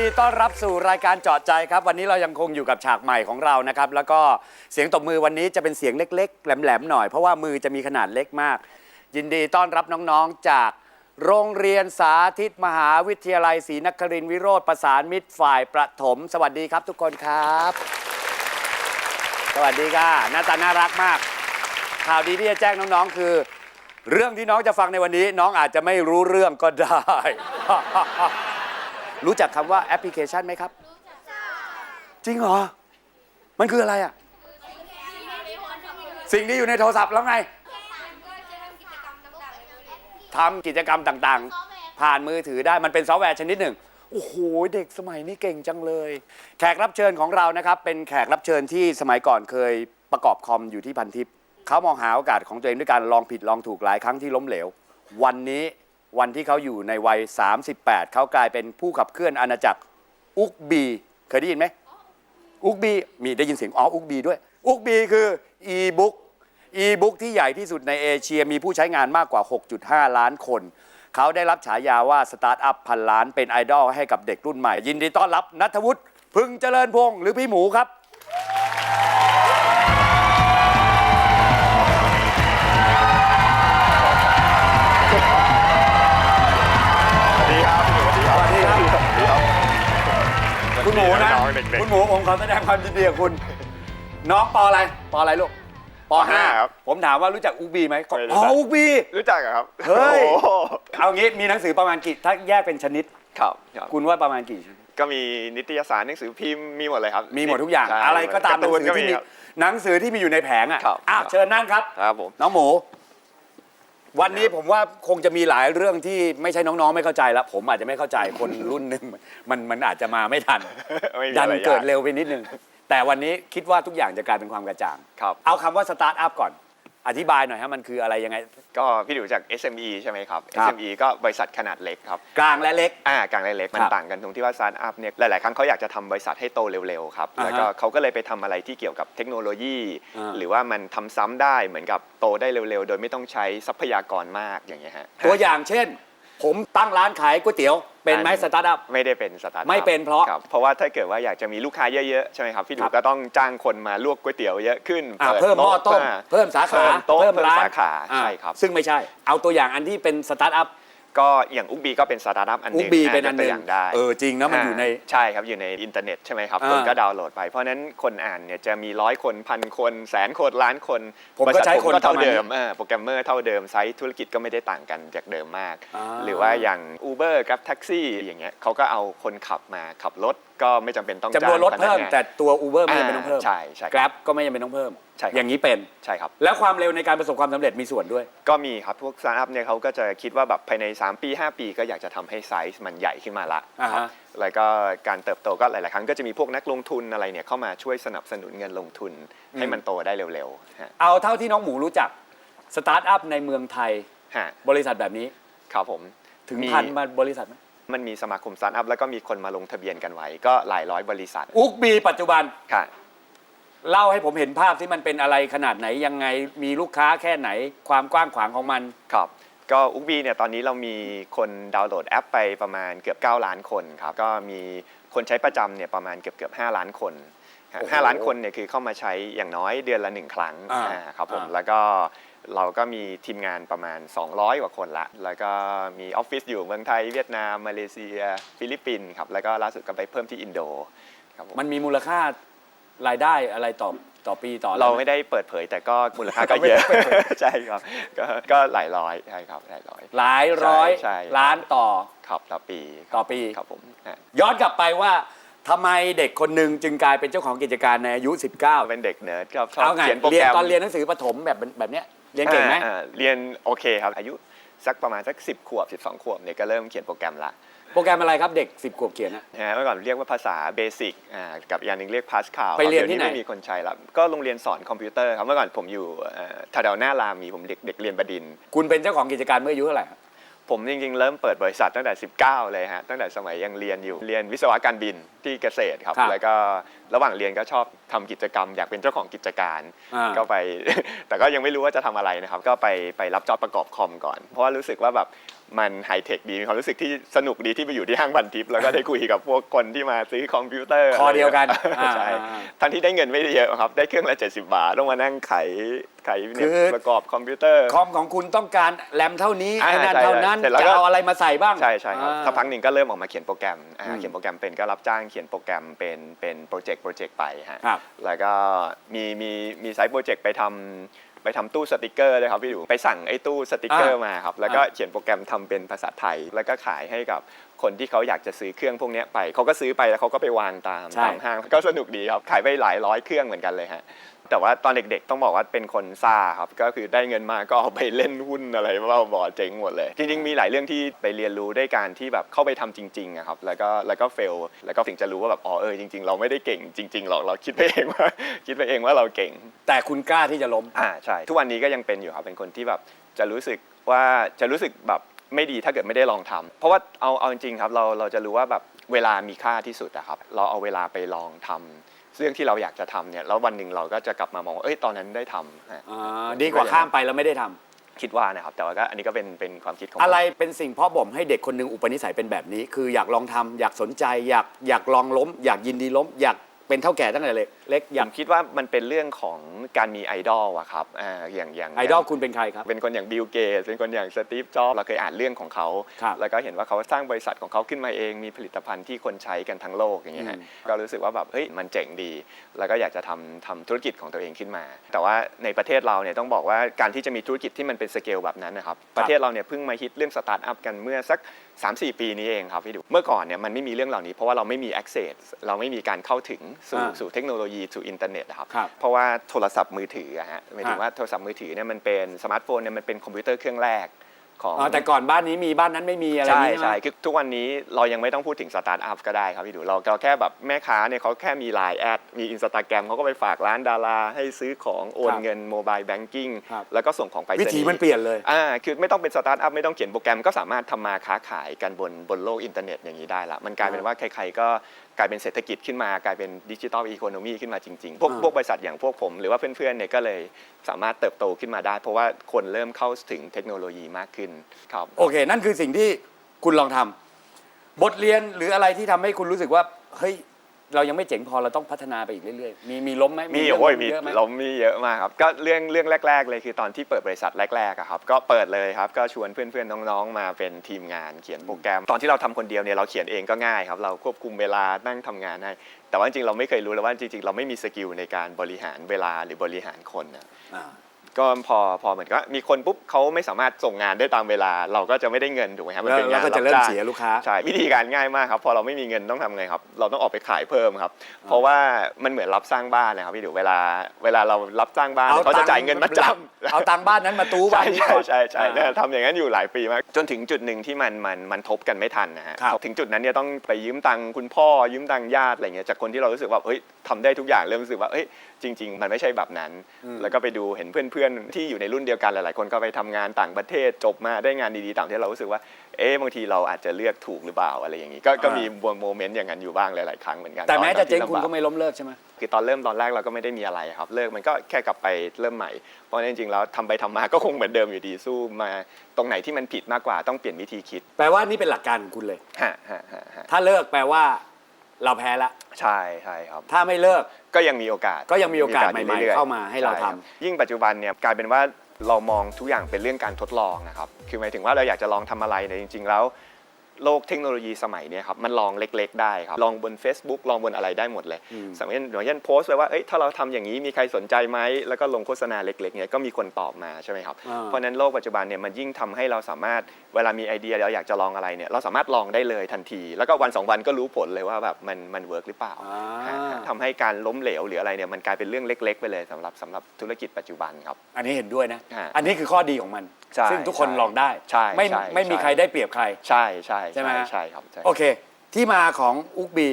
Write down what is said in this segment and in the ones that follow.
ดีต้อนรับสู่รายการเจาะใจครับ วันนี้เรายังคงอยู่กับฉากใหม่ของเรานะครับ แล้วก็เสียงตบมือวันนี้จะเป็นเสียงเล็ก ๆ แหลมๆหน่อย เพราะว่ามือจะมีขนาดเล็กมาก ยินดีต้อนรับน้องๆจากโรงเรียนสาธิตมหาวิทยาลัยศรีนครินทร์วิโรธประสานมิตรฝ่ายประถม สวัสดีครับทุกคนครับ สวัสดีค่ะหน้าตาน่ารักมาก ข่าวดีที่จะแจ้งน้องๆคือ เรื่องที่น้องจะฟังในวันนี้ น้องอาจจะไม่รู้เรื่องก็ได้ รู้จักคำว่าแอปพลิเคชันไหมครับ จริงเหรอ มันคืออะไรอะ สิ่งที่อยู่ในโทรศัพท์แล้วไงทำกิจกรรมต่างๆ ผ่านมือถือได้มันเป็นซอฟต์แวร์ชนิดหนึ่ง โอ้โห เด็กสมัยนี้เก่งจังเลย แขกรับเชิญของเรานะครับ เป็นแขกรับเชิญที่สมัยก่อนเคยประกอบคอมอยู่ที่พันทิพย์เขามองหาโอกาสของตัวเองด้วยการลองผิดลองถูกหลายครั้งที่ล้มเหลว วันนี้ วันที่เขาอยู่ในวัย 38 เขากลายเป็นผู้ขับเคลื่อนอาณาจักรอุกบี เคยได้ยินไหมอุกบีมีได้ยินเสียงอ๋ออุกบีด้วย อุกบีคืออีบุ๊กอีบุ๊กที่ใหญ่ที่สุดในเอเชียมีผู้ใช้งานมากกว่า 6.5 ล้านคน เขาได้รับฉายาว่า สตาร์ทอัพพันล้านเป็นไอดอลให้กับเด็กรุ่นใหม่ ยินดีต้อนรับนัทวุฒิพึงเจริญพงศ์หรือพี่หมูครับ คุณหมูนะ องๆเด็กคุณหมูผมขอแสดงความยินดีกับคุณ น้องปออะไร ปออะไรลูกปห้าครับผมถามว่ารู้จักอุกบีไหมไม่รู้อ๋อจัก อุกบีๆรู้จักเหรอครับเฮ้ย โอ้โหเอางี้มีหนังสือประมาณกี่ถ้าแยกเป็นชนิด ครับครับคุณว่าประมาณกี่ชนิดก็มีนิตยสารหนังสือพิมพ์มีหมดเลยครับมีหมดทุกอย่าง ใช่อะไรก็ตามหนังร์สือก็ที่มี ครับ หนังสือที่มีอยู่ในแผงอะครับ อะครับเชิญนั่งครับ ครับผม น้องหมู วันนี้ผมว่าคงจะมีหลายเรื่องที่ไม่ใช่น้องๆ ไม่เข้าใจแล้วผมอาจจะไม่เข้าใจคนรุ่นหนึ่งมันมันอาจจะมาไม่ทันไม่มีดัอะนไรเกิดยากเร็วไปนิดนึง แต่วันนี้คิดว่าทุกอย่างจะกลายเป็นความกระจ่าง ครับ เอาคำว่าสตาร์ทอัพก่อน อธิบายหน่อยฮะมันคืออะไรยังไง ก็พี่ดูจาก SME ใช่ไหมครับ ครับ SME ก็บริษัทขนาดเล็กครับ กลางและเล็ก อ่ากลางและเล็กครัมันบต่างกันตรงที่ว่าสตาร์ทอัพเนี่ยหลาย ๆ ครั้งเขาอยากจะทำบริษัทให้โตเร็ว ๆ ครับ อ่าฮะแล้วก็เขาก็เลยไปทำอะไรที่เกี่ยวกับเทคโนโลยี อ่า หรือว่ามันทำซ้ำได้เหมือนกับโตได้เร็ว ๆ โดยไม่ต้องใช้ทรัพยากรมากอย่างเงี้ยฮะ ตัวอย่างเช่น ผมตั้งร้านขายก๋วยเตี๋ยว เป็นไหมอันสตาร์ทอัพ ไม่ได้เป็นสตาร์ทอัพไม่เป็นเพราะ คบเพราะว่าถ้าเกิดว่าอยากจะมีลูกค้าเยอะๆ ใช่ไหมครับพี่ดูครับ ก็ต้องจ้างคนมาลวกก๋วยเตี๋ยวเยอะขึ้นอะปิดเพิ่มหม้อต้มาเพิ่มสาขาเพิ่มโต๊ะเพิ่มเพิ่มร้านสาขาอะใช่ครับ ซึ่งไม่ใช่ เอาตัวอย่างอันที่เป็นสตาร์ทอัพ ก็อย่างอุกบีก็เป็นสตาร์ทอัพอันหอุนึ่กงบีเป็นอันหตันึ่วอย่างงได้เออจริงนะมันอยู่ในาใช่ครับอยู่ในอินเทอร์เน็ตใช่ไหมครับอ่าคนก็ดาวน์โหลดไป เพราะฉะนั้นคนอ่านเนี่ยจะมีร้อยคนพันคนแสนคนล้านคนผมก็บริษัทใช้คนก็เท่าประมาณนี้เดิมเออโปรแกรมเมอร์เท่าเดิมไซต์ธุรกิจก็ไม่ได้ต่างกันจากเดิมมาก อ่า หรือว่าอย่าง Uber กับแท็กซี่อย่างเงี้ยเขาก็เอาคนขับมาขับรถก็ไม่จำเป็นต้องจำนวนรถจ้างพเพิ่มกงานแต่ตัว Uber ไม่จำเป็นต้องเพิ่ม ใช่ใช่ Grab ก็ไม่จำเป็นต้องเพิ่ม ใช่ครับ อย่างนี้เป็น ใช่ครับ แล้วความเร็วในการประสบความสำเร็จมีส่วนด้วย ก็มีครับ พวกสตาร์ทอัพเนี่ยเขาก็จะคิดว่าแบบภายใน 3 ปี 5 ปีก็อยากจะทำให้ไซส์มันใหญ่ขึ้นมาละอ่าฮะ ครับแล้วก็การเติบโตก็หลาย ๆ ครั้งก็จะมีพวกนักลงทุนอะไรเนี่ยเข้ามาช่วยสนับสนุนเงินลงทุนให้มันโตได้เร็วๆฮะเอาเท่าที่น้องหมูรู้จักสตาร์ทอัพในเมืองไทย ฮะบริษัทแบบนี้ ครับผมถึงมี พันมาบริษัทไหม มันมีสมาคมสตาร์ทอัพแล้วก็มีคนมาลงทะเบียนกันไว้ ก็หลายร้อยบริษัทอุกบีปัจจุบันค่ะ เล่าให้ผมเห็นภาพที่มันเป็นอะไรขนาดไหนยังไงมีลูกค้าแค่ไหน ความกว้างขวางของมัน ครับก็อุกบีเนี่ยตอนนี้เรามีคนดาวน์โหลดแอปไปประมาณเกือบ 9 ล้านคนครับก็มีคนใช้ประจำเนี่ยประมาณเกือบเกือบ5ล้านคนฮะโอ้โหห้าล้านคนเนี่ยคือเข้ามาใช้อย่างน้อยเดือนละหนึ่งครั้งอ่าอ่าครับผมอ่า แล้วก็ เราก็มีทีมงานประมาณ 200 กว่าคนละ แล้วก็มีออฟฟิศอยู่เมืองไทยเวียดนาม มาเลเซีย ฟิลิปปินส์ครับ แล้วก็ล่าสุดก็ไปเพิ่มที่อินโดครับผมมันมีมูลค่ารายได้อะไรต่อต่อปีต่ออะเราหไม่ได้เปิดเผยแต่ก็มูลค่าก็เยอะไม่ได้เปิดเผยใช่ครับก็ก็หลายร้อยใช่ครับหลายร้อยหลายร้อยใช่ใช่ล้านต่อครับต่อปีต่อปีครับผมฮะย้อนกลับไปว่าทำไมเด็กคนหนึ่งจึงกลายเป็นเจ้าของกิจการในอายุ 19 เป็นเด็กเนิร์ดครับชอบเอาไงเขียนโปรเรียแกนรมตอนเรียนหนังสือประถมแบบแบบเนี้ย เรียนเก่งไหมอ่าอ่าเรียนโอเคครับ อายุสักประมาณสัก 10 ขวบ 12 ขวบเนี่ยก็เริ่มเขียนโปรแกรมละโปรแกรมอะไรครับเด็ก 10ขวบเขียนอะนะฮะเมื่อก่อนเรียกว่าภาษาเบสิกอ่ากับอีกอย่างหนึ่งเรียกพาสคาลไปเรียนที่ไหน ไม่มีคนใช้แล้วก็โรงเรียนสอนคอมพิวเตอร์ครับเมื่อก่อนผมอยู่เอ่อแถวๆหน้ารามมีผมเด็กเด็กเรียนบดินทร์ คุณเป็นเจ้าของกิจการเมื่ออายุเท่าไหร่ครับ ผมจริงๆ เริ่มเปิดบริษัทตั้งแต่ 19 เลยฮะ ตั้งแต่สมัยยังเรียนอยู่ เรียนวิศวะการบินที่เกษตรครับ ครับแล้วก็ระหว่างเรียนก็ชอบทำกิจกรรม อยากเป็นเจ้าของกิจการ อ่า ก็ไป แต่ก็ยังไม่รู้ว่าจะทำอะไรนะครับ ก็ไปไปรับจ็อบประกอบคอมก่อน เพราะว่ารู้สึกว่าแบบมันไฮเทคดี มีความรู้สึกที่สนุกดีที่ไปอยู่ที่ห้างบันทิป แล้วก็ได้คุยกับพวกคนที่มาซื้อคอมพิวเตอร์คอเดียวกันอะไรอย่างเงี้ยใช่อ่าทั้งที่ได้เงินไม่ได้เยอะครับ ได้เครื่องละ 70 บาท ต้องมานั่งไข ไขเนี่คืยอประกอบคอมพิวเตอร์ คอมของคุณต้องการแรมเท่านี้อ่าไอ้นั่นใช่เท่านั้นเสร็จแล้วจะก็เอาอะไรมาใส่บ้างใช่ใช่ครับอ่า สักพักหนึ่งก็เริ่มออกมาเขียนโปรแกรมอ่าอืมเขียนโปรแกรมเป็นก็รับจ้างเขียนโปรแกรมเป็นเป็นโปรเจกต์โปรเจกต์ไปฮะครับ แล้วก็มีมีมีไซต์โปรเจกต์ไปทำไปทำตู้สติกเกอร์เลยครับพี่ดูไปสั่งไอ้ตู้สติกเกอร์มาครับแล้วก็อ่าเขียนโปรแกรมทำเป็นภาษาไทย แล้วก็ขายให้กับคนที่เขาอยากจะซื้อเครื่องพวกเนี้ยไปเขาก็ซื้อไปแล้วเขาก็ไปวางตามใช่ ตามห้างก็สนุกดีครับขายไปหลายร้อยเครื่องเหมือนกันเลยฮะ แต่ว่าตอนเด็กๆ ต้องบอกว่าเป็นคนซ่าครับ ก็คือได้เงินมาก็เอาไปเล่นหุ้นอะไรบ้าบอเจ๊งหมดเลย จริงๆ มีหลายเรื่องที่ไปเรียนรู้ด้วยการที่แบบเข้าไปทำจริงๆอะครับ แล้วก็แล้วก็เฟล แล้วก็ถึงจะรู้ว่าแบบอ๋อเออจริงๆ เราไม่ได้เก่งจริงๆหรอก เราคิดไปเองว่า คิดไปเองว่าเราเก่ง แต่คุณกล้าที่จะล้ม อ่าใช่ ทุกวันนี้ก็ยังเป็นอยู่ครับ เป็นคนที่แบบจะรู้สึกว่าจะรู้สึกแบบไม่ดีถ้าเกิดไม่ได้ลองทำเพราะว่าเอาเอาจริงๆครับเราเราจะรู้ว่าแบบเวลามีค่าที่สุดอะครับ เราเอาเวลาไปลองทำ เรื่องที่เราอยากจะทำเนี่ยแล้ววันหนึ่งเราก็จะกลับมามองว่าเอ้ยตอนนั้นได้ทำฮะอ่าดีกว่าข้ามไปแล้วไม่ได้ทำคิดว่านะครับแต่ว่าก็อันนี้ก็เป็นเป็นความคิดของผมอะไรเป็นสิ่งเพาะบ่มให้เด็กคนหนึ่งอุปนิสัยเป็นแบบนี้ คืออยากลองทำอยากสนใจ อยากอยากลองล้ม อยากยินดีล้ม อยากเป็นเท่าแก่ตั้งแต่เล็กเล็กอผยากมคิดว่ามันเป็นเรื่องของการมีไอดอลอะครับอ่าอย่างอย่างไอดอลคุณเป็นใครครับ เป็นคนอย่างบิลเกตเป็นคนอย่างสตีฟจ็อบเราเคยอ่านเรื่องของเขา ครับแล้วก็เห็นว่าเขาสร้างบริษัทของเขาขึ้นมาเอง มีผลิตภัณฑ์ที่คนใช้กันทั้งโลกอย่างเงี้ยฮะอืมก็รู้สึกว่าแบบเฮ้ยมันเจ๋งดี แล้วก็อยากจะทำทำธุรกิจของตัวเองขึ้นมา แต่ว่าในประเทศเราเนี่ยต้องบอกว่าการที่จะมีธุรกิจที่มันเป็นสเกลแบบนั้นนะครับประเทศเราเนี่ยเพิ่งมาฮิตเรื่องสตาร์ทอัพกันเมื่อสัก 3-4 ปีนี้เองครับพี่ดูเมื่อก่อนเนี่ยมันไม่มีเรื่องเหล่านี้เพราะว่าเราไม่มี access เราไม่มีการเข้าถึงสู่อ่า สู่เทคโนโลยีสู่อินเทอร์เน็ตอะครับ ครับเพราะว่าโทรศัพท์มือถืออะฮะหมายถึงฮะ ว่าโทรศัพท์มือถือเนี่ยมันเป็นสมาร์ทโฟนเนี่ยมันเป็นคอมพิวเตอร์เครื่องแรกของอ๋อแต่ก่อนบ้านนี้มีบ้านนั้นไม่มีอะไรอใช่ย่างนี้ใช่ไหมคือทุกวันนี้เรายังไม่ต้องพูดถึงสตาร์ทอัพก็ได้ครับพี่ดูเราเราแค่แบบแม่ค้าเนี่ยเขาแค่มีไลน์แอดมีอินสตาแกรมเขาก็ไปฝากร้านดารา ให้ซื้อของโอนครับเงินโมบายแบงกิ้งครับ แล้วก็ส่งของไปรษณีวิย์ ถีมันเปลี่ยนเลย อ่าคือไม่ต้องเป็นสตาร์ทอัพไม่ต้องเขียนโปรแกรมก็สามารถทำมาค้าขายกันบนบนโลกอินเทอร์เน็ตอย่างนี้ได้ละมันกลายเป็นว่าใครๆก็ กลายเป็นเศรษฐกิจขึ้นมากลายเป็นดิจิทัลอีโคโนมีขึ้นมาจริงๆ พวกอ่าพวกบริษัทอย่างพวกผม หรือว่าเพื่อนๆเนี่ยก็เลยสามารถเติบโตขึ้นมาได้ เพราะว่าคนเริ่มเข้าถึงเทคโนโลยีมากขึ้นครับโอเค นั่นคือสิ่งที่คุณลองทำบทเรียนหรืออะไรที่ทำให้คุณรู้สึกว่าเฮ้ย เรายังไม่เจ๋งพอเราต้องพัฒนาไปอีกเรื่อยๆ มีมีล้มไหมมีเรื่องโอ้ยล้มีเยอะไหมเรามีเยอะมากครับก็เรื่องเรื่องแรก ๆ เลยคือตอนที่เปิดบริษัทแรกๆอะครับก็เปิดเลยครับก็ชวนเพื่อนๆน้องๆมาเป็นทีมงานเขียนโปรแกรม ตอนที่เราทำคนเดียวเนี่ยเราเขียนเองก็ง่ายครับเราควบคุมเวลานั่งทำงานให้แต่ว่าจริงๆเราไม่เคยรู้เลยว่าจริงๆเราไม่มีสกิลในการบริหารเวลาหรือบริหารคนนะ อ่า ก็พอพอเหมือนกับว่ามีคนปุ๊บเขาไม่สามารถส่งงานได้ตามเวลา เราก็จะไม่ได้เงินถูกไหมครับมันแล้วเป็นเรางานก็จะรับเริ่มจ้างเสียลูกค้าใช่วิธีการง่ายมากครับพอเราไม่มีเงินต้องทำไงครับ เราต้องออกไปขายเพิ่มครับ เพราะว่ามันเหมือนรับสร้างบ้านนะครับพี่ดูเวลาเวลาเรารับสร้างบ้านเขาจะจ่ายเงินมาจำเอาตังค์บ้านนั้นมาตู้บ้าใช่นนี้ใช่ก่อนใช่ใช่อ่าเนี่ยทำอย่างนั้นอยู่หลายปีมากจนถึงจุดหนึ่งที่มันมันมันทบกันไม่ทันนะฮะครับถึงจุดนั้นเนี่ยต้องไปยืมตังค์คุณพ่อยืมตังค์ญาติอะไรเงี้ยจากคนที่เรารู้สึกว่าเฮ้ยทำได้ทุกอย่างเริ่มรู้สึกว่าเฮ้ย จริง ๆ มันไม่ใช่แบบนั้น แล้วก็ไปดูเห็นเพื่อนๆ ที่อยู่ในรุ่นเดียวกันหลายๆ คนก็ไปทำงานต่างประเทศจบมาได้งานดีๆต่างประเทศเรารู้สึกว่า เอ๊ะบางทีเราอาจจะเลือกถูกหรือเปล่าอะไรอย่างนี้ ก็ก็อ่ามีมีโมเมนต์อย่างนั้นอยู่บ้างหลายๆ ครั้งเหมือนกัน แต่แม้อนจะเจ๊งที่คุณลำบาก็ไม่ล้มเลิกใช่ไหมคือตอนเริ่มตอนแรกเราก็ไม่ได้มีอะไรครับ เลิกมันก็แค่กลับไปเริ่มใหม่ เพราะฉะนั้นจริงๆแล้วทำไปทำมาก็คงเหมือนเดิมอยู่ดีสู้มาตรงไหนที่มันผิดมากกว่าต้องเปลี่ยนวิธีคิด แปลว่านี่เป็นหลักการของคุณเลยฮะฮะฮะฮะถ้าเลิกแปลว่า เราแพ้ละ ใช่ใช่ครับ ถ้าไม่เลิกก็ยังมีโอกาสก็ยังมีโอกาสยู่ใหม่ๆรื่อยๆเข้ามาให้เราช่คบทำ ยิ่งปัจจุบันเนี่ยกลายเป็นว่าเรามองทุกอย่างเป็นเรื่องการทดลองนะครับ คือหมายถึงว่าเราอยากจะลองทำอะไรเนี่ยจริง ๆ แล้ว โลกเทคโนโลยีสมัยเนี้ครับมันลองเล็ก ๆ ได้ครับลองบน Facebook ลองบนอะไรได้หมดเลยอืมสมัยนั้นอย่างเช่นโพสต์ไปว่าเอ้ยถ้าเราทำอย่างนี้มีใครสนใจไหมแล้วก็ลงโฆษณาเล็กๆเนี่ยก็มีคนตอบมาใช่ไหมครับอ่าเพราะฉะนั้นโลกปัจจุบันเนี่ยมันยิ่งทำให้เราสามารถเวลามีไอเดียเราอยากจะลองอะไรเนี่ยเราสามารถลองได้เลยทันที แล้วก็วันสองวันก็รู้ผลเลยว่าแบบมันมันเวิร์กหรือเปล่าอ่าฮะฮะทำให้การล้มเหลวหรืออะไรเนี่ยมันกลายเป็นเรื่องเล็ก ๆ ไปเลยสำหรับสำหรับธุรกิจปัจจุบันครับอันนี้เห็นด้วยนะฮะอันนี้คือข้อดีของมันใช่ซึ่งทุกคนใช่ลองได้ใช่ไม่ใช่ไม่มีใช่ใครได้เปรียบใครใช่ใช่ใช่ไหมใช่ครับใช่โอเค ที่มาของอุกบี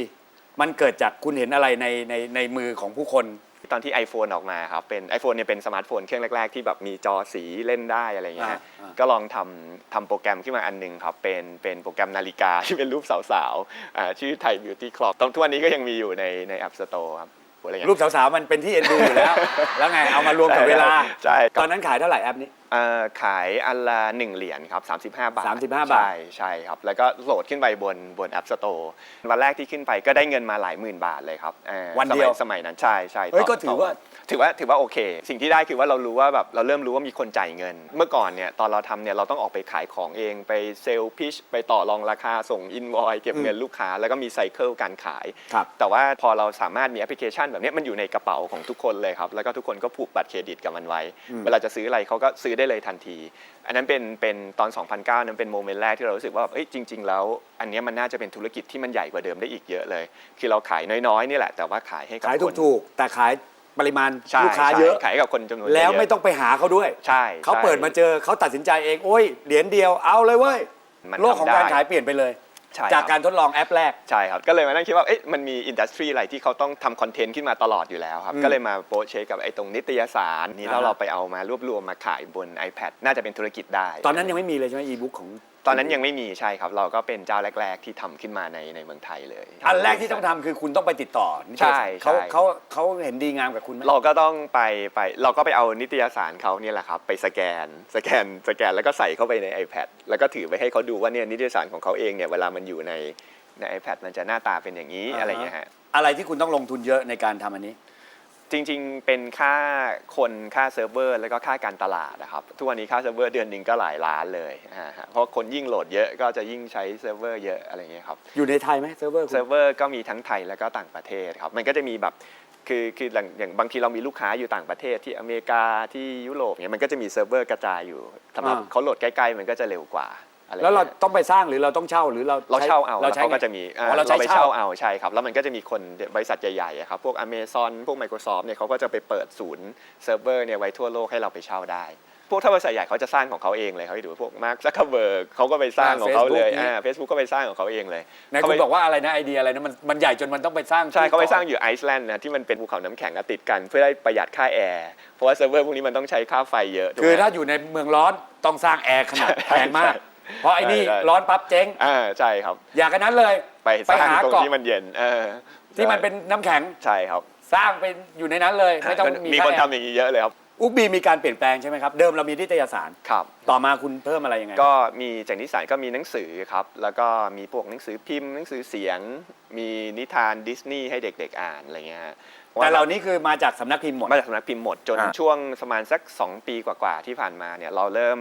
มันเกิดจากคุณเห็นอะไรในในในมือของผู้คนตอนที่ iPhone ออกมาครับเป็น iPhone เนี่ยเป็นสมาร์ทโฟนเครื่องแรก ๆ ที่แบบมีจอสีเล่นได้อะไรอย่างเงี้ยฮะอ่าอ่าก็ลองทำทำโปรแกรมขึ้นมาอันหนึงครับ เป็นเป็นโปรแกรมนาฬิกาที่เป็นรูปสาวๆอ่าชื่อไทย Beauty Clock ตอนทุกวันนี้ก็ยังมีอยู่ในใน App Store ครับ อะไรอย่างรูเงี้ย ปสาวๆมันเป็นที่เอ็นดูอยู่แล้ว แล้วไงเอามารวมกับเวลา ใช่ตอนนั้นขายเท่าไหร่แอปนี้ เอ่อขายอันละ1เหรียญครับ35 บาท35บาท ใช่ใช่ครับ แล้วก็โหลดขึ้นไปบนบน App Store วันแรกที่ขึ้นไปก็ได้เงินมาหลายหมื่นบาทเลยครับอ่าวันเดียว สมัสมัยนั้นใช่ใช่เฮ้ยต่ก็ถือว่า ถือว่าถือว่าโอเค สิ่งที่ได้คือว่าเรารู้ว่าแบบเราเริ่มรู้ว่ามีคนจ่ายเงิน เมื่อก่อนเนี่ยตอนเราทำเนี่ยเราต้องออกไปขายของเองไปเซลล์พิชไปต่อรองราคาส่งอินวอยเก็บเงินลูกค้า แล้วก็มีไซเคิลการขาย ครับ แต่ว่าพอเราสามารถมีแอปพลิเคชันแบบเนี้ยมันอยู่ในกระเป๋าของทุกคนเลยครับ แล้วก็ทุกคนก็ผูกบัตรเครดิตกับมันไว้อืมเวลาจะซื้ออะไรเขาก็ซื้อได้เลยทันที อันนั้นเป็นเป็นตอน 2009 นั้นเป็นโมเมนต์แรกที่เรารู้สึกว่าเอ้ยจริง ๆ แล้ว อันเนี้ยมันน่าจะเป็นธุรกิจที่มันใหญ่กว่าเดิมได้อีกเยอะเลย คือเราขายน้อยๆนี่แหละแต่ว่าขายให้กับขายคน ถูกๆแต่ขาย ปริมาณใช่ลูกค้าใช่เยอะขายให้กับคนจำนวนแล้วเยะไม่ต้องไปหาเขาด้วย ใช่เขาใช่เปิดมาเจอเขาตัดสินใจเอง โอ้ย เหรียญเดียวเอาเลยเว้ย มันโลกของทำได้การขายเปลี่ยนไปเลย ใช่จากคบการทดลองแอปแรก ใช่ครับ ก็เลยมานั่งคิดว่า เอ๊ะ มันมีอินดัสทรีอะไรที่เขาต้องทำคอนเทนต์ขึ้นมาตลอดอยู่แล้วครับอืมก็เลยมาโปรเชคกับไอ้ตรงนิตยสารนี้แล้วอ่าฮะ เราไปเอามารวบรวมมาขายบน iPad น่าจะเป็นธุรกิจได้ ตอนนั้นยังไม่มีเลยใช่ไหมอีบุ๊กของ ตอนนั้นยังไม่มีใช่ครับ เราก็เป็นเจ้าแรก ๆ ที่ทำขึ้นมาในในเมืองไทยเลย อันแรกที่ต้องทำคือคุณต้องไปติดต่อนิตยใช่สารเขาใช่ เขาเขาเห็นดีงามกับคุณไหม เราก็ต้องไปไปเราก็ไปเอานิตยสารเขาเนี่ยแหละครับ ไปสแกนสแกนสแกนแล้วก็ใส่เข้าไปใน iPad แล้วก็ถือไปให้เขาดูว่าเนี่ยนิตยสารของเขาเองเนี่ยเวลามันอยู่ในใน iPad มันจะหน้าตาเป็นอย่างนี้อ่าฮะ อะไรอย่างเงี้ยฮะ อะไรที่คุณต้องลงทุนเยอะในการทำอันนี้ จริงๆ เป็นค่าคนค่าเซิร์ฟเวอร์ แล้วก็ค่าการตลาดนะครับ ทุกวันนี้ค่าเซิร์ฟเวอร์เดือนหนึ่งก็หลายล้านเลยอ่าฮะเพราะคนยิ่งโหลดเยอะก็จะยิ่งใช้เซิร์ฟเวอร์เยอะอะไรอย่างเงี้ยครับ อยู่ในไทยไหมเซิร์ฟเวอร์คุณ เซิร์ฟเวอร์ก็มีทั้งไทยแล้วก็ต่างประเทศครับ มันก็จะมีแบบคือคืออย่างอย่างบางทีเรามีลูกค้าอยู่ต่างประเทศที่อเมริกาที่ยุโรปเนี่ยมันก็จะมีเซิร์ฟเวอร์กระจายอยู่สำหรับอ่า เขาโหลดใกล้ๆ มันก็จะเร็วกว่า อะไรแล้วเรางี้ยต้องไปสร้างหรือเราต้องเช่าหรือเราเราเช่าเอาเราแล้วใช้เขาไงก็จะมีอ่าอ๋อเราใช้ไปเช่าเช่าเอาใช่ครับ แล้วมันก็จะมีคนบริษัทใหญ่ๆอะครับพวก Amazon พวก Microsoft เนี่ยเขาก็จะไปเปิดศูนย์เซิร์ฟเวอร์เนี่ยไว้ทั่วโลกให้เราไปเช่าได้ พวกถ้าบริษัทใหญ่เขาจะสร้างของเขาเองเลยเขาไปดูพวกมาร์คซักเคเบิร์กเขาก็ไปสร้างของเขาเลยอ่า Facebook อ่าเฟซบุ๊กก็ไปสร้างของเขาเองเลยไหนคุณบอกว่าอะไรนะไอเดียอะไรนะมันมันใหญ่จนมันต้องไปสร้างใช่เขาไปที่สร้างอยู่ไอซ์แลนด์นะที่มันเป็นภูเขาน้ำแข็งอะติดกันเพื่อได้ประหยัดค่าแอร์เพราะว่าเซิร์ฟเวอร์พวกนี้มันต้องใช้ค่าไฟเยอะถูกไหม คือถ้าอยู่ในเมืองร้อนต้องสร้างแอร์ขนาดใช่แพงมาก ใช่ เพราะไอ้นี่ใช่ร้อนปั๊บเจ๊ง อ่าใช่ครับ อยากกันนั้นเลย ไปสร้างไปหาตรงเกาะที่มันเย็นเออที่มันเป็นน้ำแข็งใช่ครับสร้างเป็นอยู่ในนั้นเลยไม่ต้องมีมีคนค่าทำอย่างนี้เยอะเลยครับอุกบีมีการเปลี่ยนแปลงใช่ไหมครับเดิมเรามีนิตยสาร ครับ ต่อมาคุณเพิ่มอะไรยังไงก็มีจากนิสานก็มีหนังสือครับ แล้วก็มีพวกหนังสือพิมพ์หนังสือเสียง มีนิทานดิสนีย์ให้เด็กๆอ่านอะไรเงี้ยฮะแต่เหล่านี้คือมาจากสำนักพิมพ์หมด มาจากสำนักพิมพ์หมดจนอ่าช่วงประมาณสัก 2 ปีกว่าๆที่ผ่านมาเนี่ยเราเริ่ม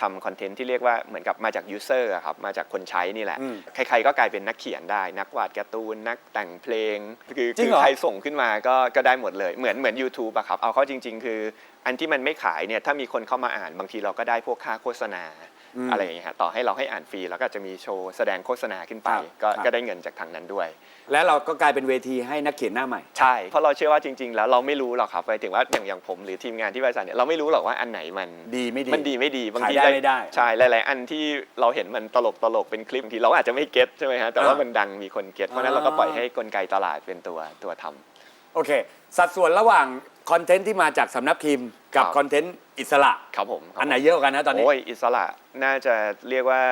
ทำคอนเทนต์ที่เรียกว่าเหมือนกับมาจากยูเซอร์ครับมาจากคนใช้นี่แหละอืมใครๆก็กลายเป็นนักเขียนได้ นักวาดการ์ตูนนักแต่งเพลงคือจริคืงอเหรอใครส่งขึ้นมาก็ก็ได้หมดเลย เหมือนเหมือน YouTube อะครับ เอาเข้าจริง ๆ คือ อันที่มันไม่ขายเนี่ยถ้ามีคนเข้ามาอ่านบางทีเราก็ได้พวกค่าโฆษณาอืมอะไรอย่างเงี้ยฮะต่อให้เราให้อ่านฟรีแล้วก็จะมีโชว์แสดงโฆษณาขึ้นไปครับก็ครับก็ได้เงินจากทางนั้นด้วย และเราก็กลายเป็นเวทีให้นักเขียนหน้าใหม่ ใช่ เพราะเราเชื่อว่าจริง ๆ แล้วเราไม่รู้หรอกครับหมายถึงว่าอย่างอย่างผมหรือทีมงานที่บริษัทเนี่ยเราไม่รู้หรอกว่าอันไหนมันดีไม่ดีมันดีไม่ดีบางทีขายได้ไม่ได้ ใช่หลายๆอันที่เราเห็นมันตลกตลกเป็นคลิปบางทีเราอาจจะไม่เก็ตใช่ไหมฮะแต่ว่าอ่ามัมันดังมีคนเก็ตเพราะฉะนั้นอ่าเราก็ปล่อยให้กลไกตลาดเป็นตัวตัวทำ โอเค สัดส่วนระหว่างคอนเทนต์ที่มาจากสำนักพิมพ์ กับครับ คอนเทนต์อิสระ ครับผมครับอันไหนเยอะกว่ากันนะตอนนี้ โอ้ยอิสระน่าจะเรียกว่า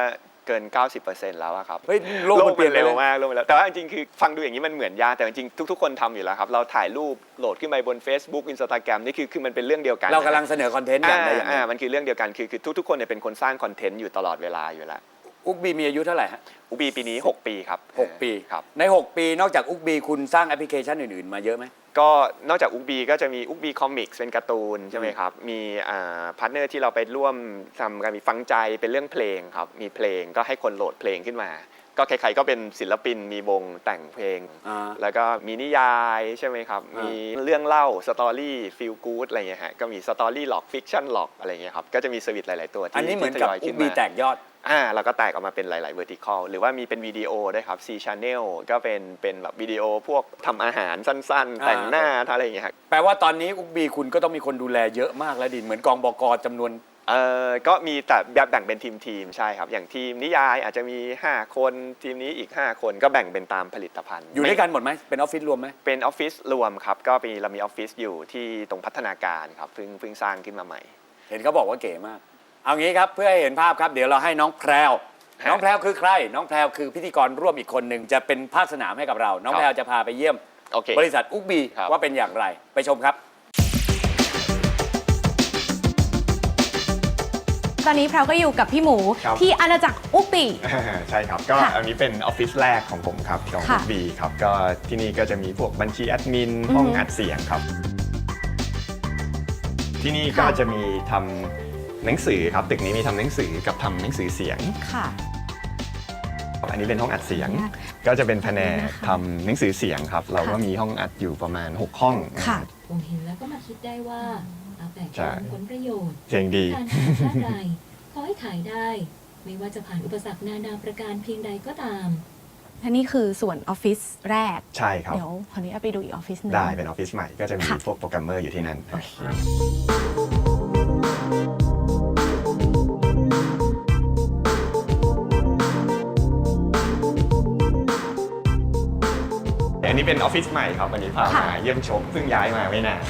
เกิน 90%แล้วอะครับ เฮ้ยโลกมันเปลี่ยนไปเร็วเลยมากโลกมันเร็วแต่ว่าจริงๆคือฟังดูอย่างนี้มันเหมือนยากแต่จริงๆทุกๆคนทำอยู่แล้วครับ เราถ่ายรูปโหลดขึ้นไปบน Facebook Instagram นี่คือคือมันเป็นเรื่องเดียวกันเรากำลันะงเสนอคอนเทนต์กันอ่าได้อย่างไรอ่ามันคือเรื่องเดียวกันคือคือทุกๆคนเนี่ยเป็นคนสร้างคอนเทนต์อยู่ตลอดเวลาอยู่แล้วอุกบีมีอายุเท่าไหร่ฮะอุบีปีนี้ 6 ปีครับหกปีครับใน 6 ปีนอกจากอุกบีคุณสร้างแอปพลิเคชันอื่นๆ มาเยอะไหม ก็นอกจากอุกบีก็จะมีอุกบีคอมิกส์เป็นการ์ตูนใช่ไหมครับ มีอ่าพาร์ทเนอร์ที่เราไปร่วมทำกันมีฟังใจเป็นเรื่องเพลงครับ มีเพลงก็ให้คนโหลดเพลงขึ้นมา ก็ใครๆก็เป็นศิลปินมีวงแต่งเพลงอ่าแล้วก็มีนิยายใช่ไหมครับอ่ามีมีเรื่องเล่าสตอรี่ฟีลกู๊ดอะไรเงี้ยฮะก็มีสตอรี่หลอกฟิกชันหลอกอะไรเงี้ยครับก็จะมีสวิตหลาย ๆ ตัวที่อันนี้เหมือนกับที่ทยยอุขึ้กนบีมาแตกยอด อ่าเราก็แตกออกมาเป็นหลาย ๆ vertical หรือว่ามีเป็นวิดีโอด้วยครับ C channel ก็เป็นเป็นแบบวิดีโอพวกทำอาหารสั้นๆอ่าแต่งหน้าทำอะไรอย่างเงี้ยครับแปลว่าตอนนี้อุกบีคุณก็ต้องมีคนดูแลเยอะมากแล้วดิเหมือนกองบกจำนวน เอ่อก็มีแต่แบบแบ่งเป็นทีมทีมๆใช่ครับ อย่างทีมนิยายอาจจะมี 5 คนทีมนี้อีก 5 คนก็แบ่งเป็นตามผลิตภัณฑ์อยู่ด้วยกันหมดไหมเป็นออฟฟิศรวมไหม เป็นออฟฟิศรวมครับ ก็มีเรามีออฟฟิศอยู่ที่ตรงพัฒนาการครับเพิ่งเพิ่งสร้างขึ้นมาใหม่ เห็นเขาบอกว่าเก๋มาก เอางี้ครับเพื่อให้เห็นภาพครับ เดี๋ยวเราให้น้องแพรวฮะน้องแพรวคือใคร น้องแพรวคือพิธีกรร่วมอีกคนหนึ่งจะเป็นภาคสนามให้กับเรา น้องครับแพรวจะพาไปเยี่ยมโอเคบริษัทอุกบีครับ ว่าเป็นอย่างไรไปชมครับ ตอนนี้แพรวก็อยู่กับพี่หมูครับ ที่อาณาจักรอุปปี ใช่ครับ ก็ค่ะอันนี้เป็นออฟฟิศแรกของผมครับของค่ะบีครับก็ที่นี่ก็จะมีพวกบัญชีแอดมินอือฮึห้องอัดเสียงครับ ที่นี่ก็ค่ะจะมีทำ หนังสือครับตึกนี้มีทำหนังสือกับทำหนังสือเสียงค่ะ อันนี้เป็นห้องอัดเสียงขออนุญาตก็จะเป็นแผนกขอบคุณนะคะทำหนังสือเสียงครับ เราก็ค่ะมีห้องอัดอยู่ประมาณ 6 ห้องค่ะผมเห็นแล้วก็มาคิดได้ว่าเอาแต่ใช่การผลประโยชน์เสียงดีการขายชาติใดขอให้ขายได้ ไม่ว่าจะผ่านอุปสรรคนานาประการเพียงใดก็ตามและนี่คือส่วนออฟฟิศแรก ใช่ครับ เดี๋ยวขออนุญาตไปดูอีกออฟฟิศหนึงได้เป็นออฟฟิศใหม่ก็จะมีค่ะพวกโปรแกรมเมอร์อยู่ที่นั่น เป็นออฟฟิศใหม่ครับวันนี้พาค่ะมาเยี่ยมชมเพิ่งย้ายมาไม่นาน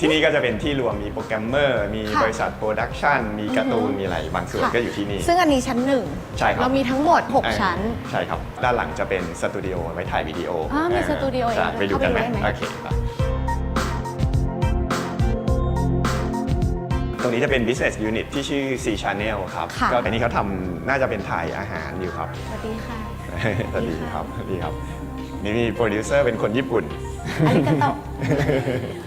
ที่นี่ก็จะเป็นที่รวมมีโปรแกรมเมอร์ มีค่ะบริษัทโปรดักชันมีการ์ตูนอือฮึมีอะไรบางส่วนค่ะก็อยู่ที่นี่ ซึ่งอันนี้ชั้นหนึ่งใช่ครับ เรามีทั้งหมดอ่า6ชั้น ใช่ครับ ด้านหลังจะเป็นสตูดิโอไว้ถ่ายวิดีโออ่ามีสตูดิโอใช่เองไปดูกันไหมเข้าไปดูได้ไหมโอเคครับตรงนี้จะเป็น business unit ที่ชื่อ C Channel ครับค่ะก็อันนี้เขาทำน่าจะเป็นถ่ายอาหารอยู่ครับ สวัสดีค่ะ สวัสดีครับ สวัสดีครับ นี่มีโปรดิวเซอร์เป็นคนญี่ปุ่นอาริกาโตะ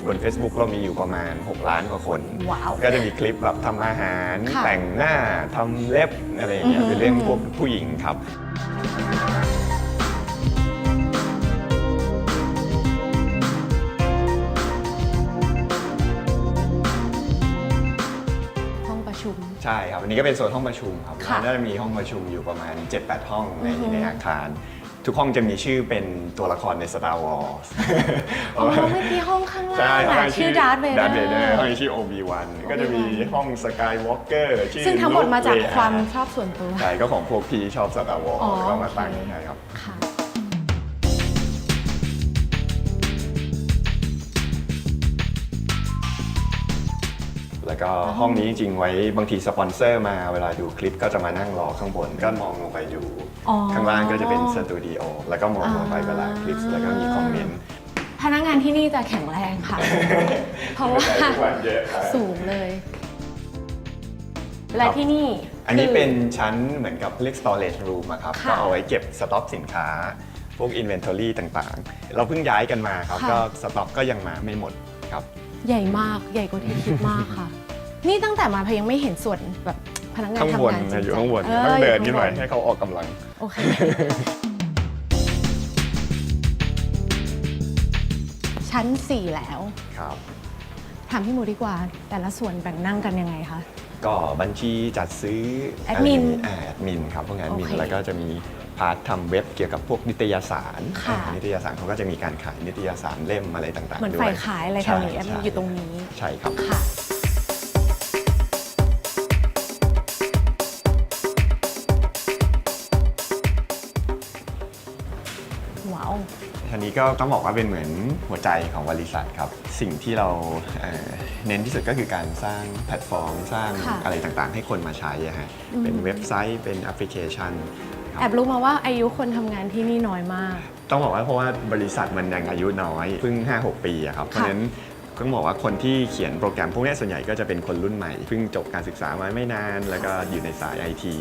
บน Facebook เรามีอยู่ประมาณ 6 ล้านกว่าคน ว้าวก็จะมีคลิปแบบทำอาหาร ค่ะแต่งหน้าทำเล็บอะไรอย่างเงี้ยอือฮึเป็นเรื่องพวกผู้หญิงครับ ห้องประชุม ใช่ครับอันนี้ก็เป็นโซนห้องประชุมครับค่ะน่าจะมีห้องประชุมอยู่ประมาณ 7-8 ห้องในอือฮึในอาคาร ทุกห้องจะมีชื่อเป็นตัวละครใน Star Wars อ๋อเมื่อกี้ห้องข้างล่าใช่งห้อะองชื่อดาร์ธเวเดดาร์ธเวเดอร์ห้อองร์ชื่อ Obi-Wan ก็จะมีห้อง Skywalker ชื่อซึ่งทั้งหมดมาจาก Luke ความ Leia ชอบส่วนตัว ใช่ก็ของพวกพี่ชอบ Star Wars อ๋อก็มาตั้งโอเคใช่ครับค่ะ แล้วก็ห้องนี้จริงๆไว้บางทีสปอนเซอร์มาเวลาดูคลิปก็จะมานั่งรอข้างบน ก็มองลงไปดู อ๋อ ข้างล่างก็จะเป็นสตูดิโอแล้วก็มองลงไปอ่าเวลาคลิปแล้วก็มีคอมเมนต์พนักงานที่นี่จะแข็งแรงค่ะ เพราะว่าใช่ทุกวันเยอะครับ สูงเลย และที่นี่อันนี้คื เป็นชั้นเหมือนกับเรียก storage room อะครับ ค่ะก็เอาไว้เก็บสต็อกสินค้า พวก inventory ต่างๆ เราเพิ่งย้ายกันมาครับ ค่ะ ก็สต็อกก็ยังมาไม่หมดครับ ใหญ่มากใหญ่กว่าที่คิดมากค่ะ นี่ตั้งแต่มาพยังไม่เห็นส่วนแบบพนักงานข้างบทำนงานจริงๆอยู่ข้างบนออต้องเดินยู่ขึ้นไปข้างบให้เขาออกกำลัง โอเคชั้น 4 แล้ว ครับ ถามพี่หมูดีกว่า แต่ละส่วนแบ่งนั่งกันยังไงคะ ก็บัญชีจัดซื้อแอดมินะไรย่างงี้อ่าแอดมินครับพวกแอดมินโอเค แล้วก็จะมี พาร์ททำเว็บเกี่ยวกับพวกนิตยสารค่ะอ่านิตยสารเขาก็จะมีการขายนิตยสารเล่มอะไรต่างๆเหมือนด้วยฝ่ายขายอะไรแถวนี้ใช่ใช่อยู่ตรงนี้ใช่ครับ ค่ะ ว้าว ทีนี้ก็ต้องบอกว่าเป็นเหมือนหัวใจของบริษัทครับ สิ่งที่เราเอ่อเน้นที่สุดก็คือการสร้างแพลตฟอร์ม สร้างค่ะอะไรต่างๆ ให้คนมาใช้อะฮะอืม เป็นเว็บไซต์เป็นแอปพลิเคชันค แอรับบรู้มาว่าอายุคนทำงานที่นี่น้อยมาก ต้องบอกว่าเพราะว่าบริษัทมันยังอายุน้อยเพิ่ง 5-6 ปีอะครับ เพราะฉะนั้นต้องบอกว่าคนที่เขียนโปรแกรมพวกนี้ส่วนใหญ่ก็จะเป็นคนรุ่นใหม่เพิ่งจบการศึกษามาไม่นาน แล้วก็อยู่ในสายไอที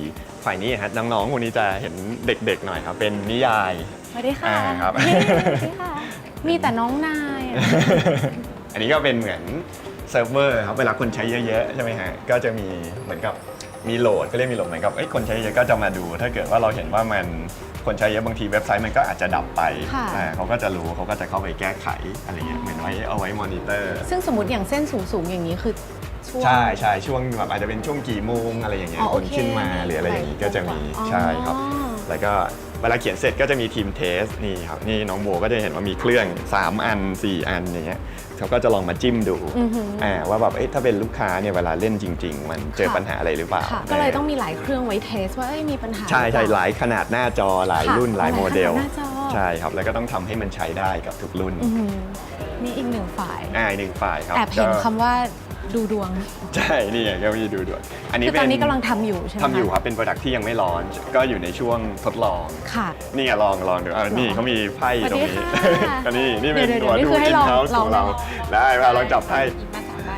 ฝ่ายนี้ฮะน้องๆคนนี้จะเห็นเด็กๆหน่อยครับ เป็นนิยาย สวัสดีค่ะอ่าครับ เย้สวัสดีค่ะ มีแต่น้องนายอะ อันนี้ก็เป็นเหมือนเซิร์ฟเวอร์ครับเวลาคนใช้เยอะๆ ใช่ไหมฮะ ก็จะมีเหมือนกับ มีโหลดก็เรียกมีโหลดเหมือนกับเอ้ยคนใช้เยอะก็จะมาดู ถ้าเกิดว่าเราเห็นว่ามันคนใช้เยอะบางทีเว็บไซต์มันก็อาจจะดับไปค่ะ อ่าเขาก็จะรู้เขาก็จะเข้าไปแก้ไขอะไรเงี้ยเหมือนไว้เอาไว้มอนิเตอร์ ซึ่งสมมติอย่างเส้นสูงๆอย่างนี้คือช่วง ใช่ใช่ช่วงแบบอาจจะเป็นช่วงกี่โมงอะไรอย่างเงี้ยอ๋อคโอนเคขึ้นมาหรืออะไรอย่างงี้ก็จะมีอ๋อ ใช่ครับ แล้วก็เวลาเขียนเสร็จก็จะมีทีมเทสนี่ครับนี่น้องโบก็จะเห็นว่ามีเครื่อง 3 อัน 4 อันอย่างเงี้ย เขาก็จะลองมาจิ้มดูอือหืออ่่าว่าแบบเอ๊ะถ้าเป็นลูกค้าเนี่ยเวลาเล่นจริง ๆ มันเจอค่ะปัญหาอะไรหรือเปล่าค่ะก็เลยต้องมีหลายเครื่องไว้เทสว่าเอ้ยมีปัญหาใช่ใช่รือเปหล่าลายขนาดหน้าจอหลายค่ะรุ่นหลายโมเดลหลายขนาดหน้าจอใช่ครับแล้วก็ต้องทำให้มันใช้ได้กับทุกรุ่นอือหือนี่อีกหนึ่งฝ่ายอ่าอีกหนึ่งฝ่ายครับแอบเห็นก็คำว่า ดูดวงใช่นี่ไงก็มีดูด้วยอันนี้คือเป็ตอนนนี้กำลังทำอยู่ใช่ไหมะทำอยู่ครับเป็นโปรดักที่ยังไม่ร้อนก็อยู่ในช่วงทดลอง ค่ะ นี่ไงลองลองดูอ่านี่เขามีไพ่ตรงนี้ สวัสดีค่ะ ก็นี่นี่เป็นเดี๋ยวตัวเดี๋ยวนี่ดูคือให้อินลองเฮ้าส์ลขององเราได้มาลองจับไพ่มาสามใบ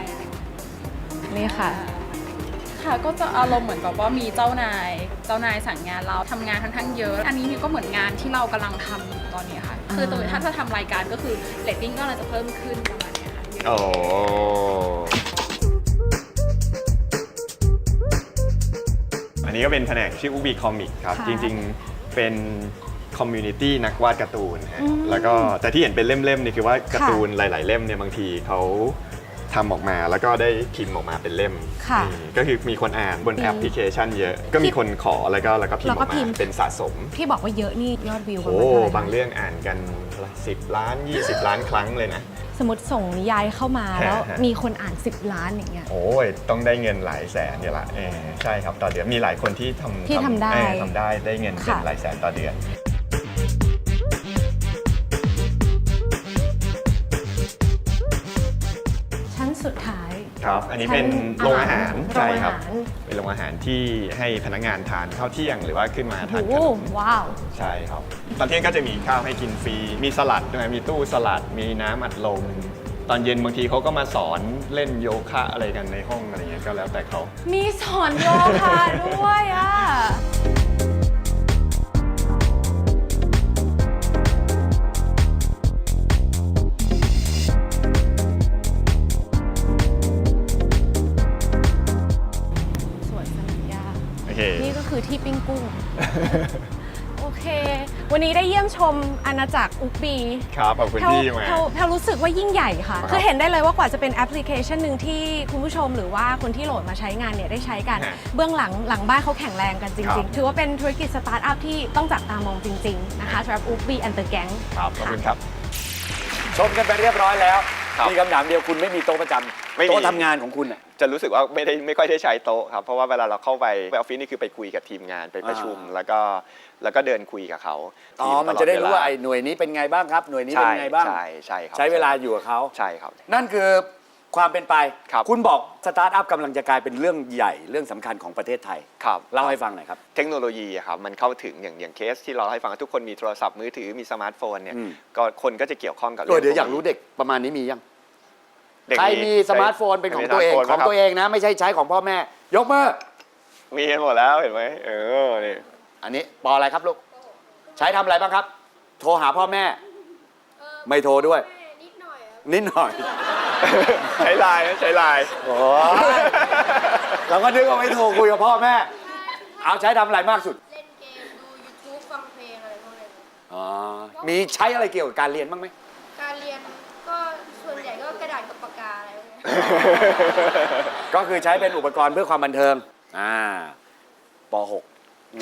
นี่ค่ะ ค่ะก็จะอารมณ์เหมือนแบบว่ามีเจ้านาย เจ้านายสั่งงานเราทำงานค่อนข้างเยอะ อันนี้นี่ก็เหมือนงานที่เรากำลังทำอยู่ตอนนี้ค่ะ คือตัวถ้าจะทำรายการก็คือเรตติ้งก็เราจะเพิ่มขึ้นประมาณเนี้ยค่ะ โอ้ อันนี้ก็เป็นแผนกชื่ออูบีคอมิกครับ ค่ะจริงๆเป็นคอมมูนิตี้นักวาดการ์ตูนฮะอืมแล้วก็แต่ที่เห็นเป็นเล่มๆนี่คือว่าการ์ค่ะตูนหลาย ๆ เล่มเนี่ยบางทีเขาทำออกมาแล้วก็ได้พิมพ์ออกมาเป็นเล่มค่ะอืมก็คือมีคนอ่านบนอืมแอปพลิเคชันเยอะ ก็มีคนขอแล้วก็แล้วก็พิมแล้พ์วอก็อกพิมามพ์เป็นสะสม ที่บอกว่าเยอะนี่ยอดวิวประโอ้มาณเท่าไหร่บางเรื่องอ่านกันสิบล้าน 20 ล้านครั้งเลยนะ สมมติส่งนิยายเข้ามาฮะแล้วฮะ มีคนอ่าน 10 ล้านอย่างเงี้ย โอ้ยต้องได้เงินหลายแสนเนี่ยละเออใช่ครับต่อเดือนมีหลายคนที่ทำที่ทำได้เออทำได้ได้เงินเป็นค่ะ หลายแสนต่อเดือน ครับ อันนี้เป็นชั้นโรงอาหารอาหารใช่ครับโรงอาหารเป็นโรงอาหารที่ให้พนักงานทานข้าวเที่ยงหรือว่าขึ้นมาทานขโอ้นโหมว้าว ใช่ครับ ตอนเที่ยงก็จะมีข้าวให้กินฟรี มีสลัดด้วยมีตู้สลัด มีน้ำอัดลม ตอนเย็นบางทีเขาก็มาสอนเล่นโยคะอะไรกันในห้องอะไรเงี้ยก็แล้วแต่เขามีสอนโยคะด้วยอะ นี่ก็คือที่ปิ้งกุ้ง โอเค วันนี้ได้เยี่ยมชมอาณาจักรอุกบีครับขอบคุณแพลวที่มา แพลวแพลวรู้สึกว่ายิ่งใหญ่ค่ะครับคือเห็นได้เลยว่ากว่าจะเป็นแอปพลิเคชันหนึ่งที่คุณผู้ชมหรือว่าคนที่โหลดมาใช้งานเนี่ยได้ใช้กัน ฮะเบื้องหลังหลังบ้านเขาแข็งแรงกันจครัริง บ ๆ ถือว่าเป็นธุรกิจสตาร์ทอัพที่ต้องจับตามองจริง ๆ นะคะสำหรับอุกบีแอนเตอร์แก๊ง ครับ ขอบคุณครับ ชมกันไปเรียบร้อยแล้ว ครับมีคำถามเดียวคุณไม่มีโต๊ะประจำไม่มี โต๊ะทำงานของคุณน่ะ จะรู้สึกว่าไม่ได้ไม่ค่อยได้ใช้โต๊ะครับเพราะว่าเวลาเราเข้าไปไปออฟฟิศนี่คือไปคุยกับทีมงานไปประชุมอ่าแล้วก็แล้วก็เดินคุยกับเขาอ๋อทีมันตลจะได้รู้ว่าเไอ้หน่วยนี้เป็นไงบ้างครับ หน่วยนี้เป็ใช่นไงบ้าง ใช่ใช่ครับใช้เวลาอยู่กับเขาใช่ครับ นั่นคือความเป็นไปครับณบอกสตาร์ทอัพกำลังจะกลายเป็นเรื่องใหญ่เรื่องสำคัญของประเทศไทยครับเล่าให้ฟังหน่อยครับ เทคโนโลยีอะครับมันเข้าถึงอย่างอย่างเคสที่เราให้ฟังทุกคนมีโทรศัพท์มือถือมีสมาร์ทโฟนเนี่ยอืมก็คนก็จะเกี่ยวข้องกับตัวเดี๋ยวพอยากรู้เด็กประมาณนี้มียัง เด็กใครมีสมาร์ทโฟนเป็นของตัวเองใช้สของมาร์ทโฟนตัวเองนะ ไม่ใช่ใช้ของพ่อแม่ ยกมือมีกันหมดแล้วเห็นไหมเออนี่อันนี้ปออะไรครับลูกใช้ทำอะไรบ้างครับ โทรหาพ่อแม่ ไม่โทรด้วย นิดหน่อยนิดหน่อย ใช้ไลน์นะใช้ไลน์โอ้ยเราก็นึกว่าไม่โทรคุยกับพ่อแม่ เอาใช้ทำอะไรมากสุด เล่นเกม ดู YouTube ฟังเพลงอะไรพวกนี้อ๋อมีใช้อะไรเกี่ยวกับการเรียนบ้างไหม การเรียนก็ส่วนใหญ่ก็กระดาษกับปาก กาอะไรพวกนี้ก็คือใช้เป็นอุปกรณ์เพื่อความบันเทิงอ่าป .6